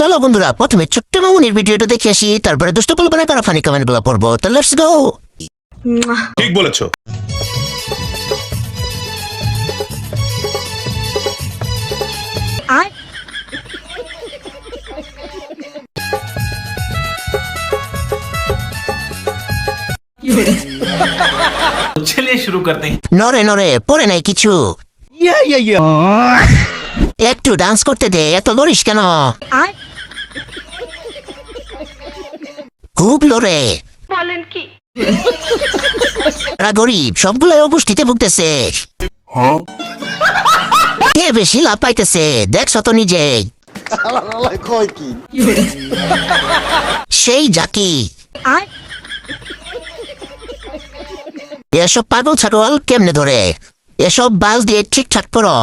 চলো বন্ধুরা প্রথমে ছোট্ট মামুনির ভিডিওটা দেখে আসি তারপরে দুষ্ট কল্পনা করা ফানি কমেন্টগুলো পড়ব। লেটস গো ঠিক বলেছ। চলে শুরু করতে নরে নরে পরে নাই কিছু। ইয়া ইয়া ইয়া একটু ডান্স করতে দে এত লড়িস কেন? খুব লড়ে। বলেন কি? গরিব অপুষ্টিতে ভুগতেছে। কে বেশি লাভ পাইতেছে? দেখছ তো নিজে। সেই জাকি। এসব পাগল ছাগল কেমনে ধরে? এসব বাস দিয়ে ঠিকঠাক করো।